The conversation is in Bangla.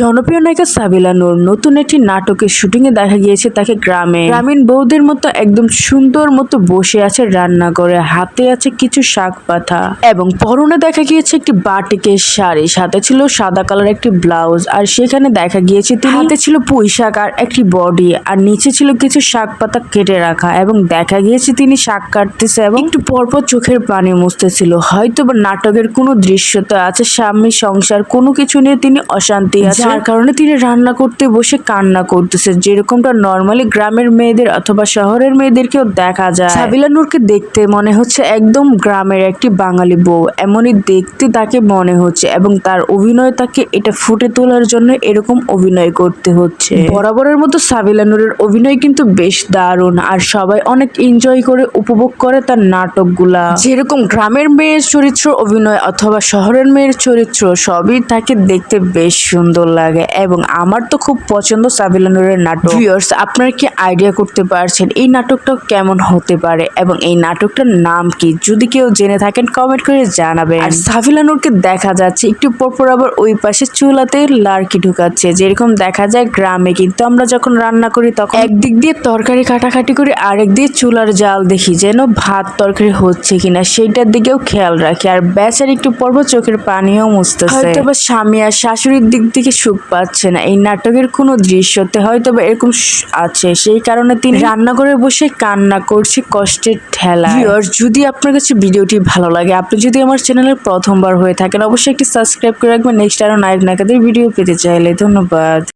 জনপ্রিয় নায়িকা সাবিলা নূর নতুন একটি নাটকের শুটিং এ দেখা গিয়েছে তাকে গ্রামে। গ্রামীণ বৌদের মতো একদম সুন্দর মতো বসে আছে রান্না করে হাতে আছে কিছু শাক পাতা। এবং পরনে দেখা গিয়েছে একটি বাটিকের শাড়ি সাথে ছিল সাদা কালার একটি ব্লাউজ আর সেখানে দেখা গিয়েছে তিনি হাতে ছিল পুঁই শাক আর একটি বডি আর নিচে ছিল কিছু শাক পাতা কেটে রাখা এবং দেখা গিয়েছে তিনি শাক কাটতেছে এবং একটু পরপর চোখের পানি মুছতেছিল। হয়তো বা নাটকের কোনো দৃশ্যতে আছে স্বামী সংসার কোনো কিছু নিয়ে তিনি অশান্তি আছে। যার কারণে তিনি রান্না করতে বসে কান্না করতেছে। যেরকমটা নর্মালি গ্রামের মেয়েদের অথবা শহরের মেয়েদেরকেও দেখা যায়। সাবিলা নূরকে দেখতে মনে হচ্ছে একদম গ্রামের একটি বাঙালি বউ। এমনই দেখতে তাকে মনে হচ্ছে এবং তার অভিনয় তাকে এটা ফুটে তোলার জন্য এরকম অভিনয় করতে হচ্ছে। বরাবরের মতো সাবিলা নূরের অভিনয় কিন্তু বেশ দারুণ আর সবাই অনেক এনজয় করে উপভোগ করে তার নাটকগুলা। যেরকম গ্রামের মেয়ের চরিত্র অভিনয় অথবা শহরের মেয়ের চরিত্র সবই তাকে দেখতে বেশ সুন্দর লাগে এবং আমার তো খুব পছন্দ সাবিলা নূরের নাটক। ভিউয়ার্স আপনারা কি আইডিয়া করতে পারছেন এই নাটকটা কেমন হতে পারে এবং এই নাটকটার নাম কি? যদি কেউ জেনে থাকেন কমেন্ট করে জানাবেন। আর সাবিলা নূরকে দেখা যাচ্ছে একটু পরপর আবার ওই পাশে চুলাতে লার্কি ঢুকাচ্ছে। যেরকম দেখা যায় গ্রামে, কিন্তু আমরা যখন রান্না করি তখন একদিক দিয়ে তরকারি কাটাকাটি করি আরেক দিয়ে চুলার জাল দেখি যেন ভাত তরকারি হচ্ছে কিনা, সেইটার দিকেও খেয়াল রাখি। আর বেচার একটু পরপর চোখের পানিও মুছতেছে। হয়তো বা স্বামী আর শাশুড়ির দিক থেকে সুখ পাচ্ছে না। এই নাটকের কোনো দৃশ্যতে হয়তো বা এরকম আছে। সেই কারণে তিনি রান্নাঘরে বসে কান্না করছে কষ্টের ঠেলা আর যদি আপনার কাছে ভিডিওটি ভালো লাগে আপনি যদি আমার চ্যানেলের প্রথমবার হয়ে থাকেন অবশ্যই একটি সাবস্ক্রাইব করে রাখবেন। নেক্সট আরও নায়ক নায়িকাদের ভিডিও পেতে চাইলে। ধন্যবাদ।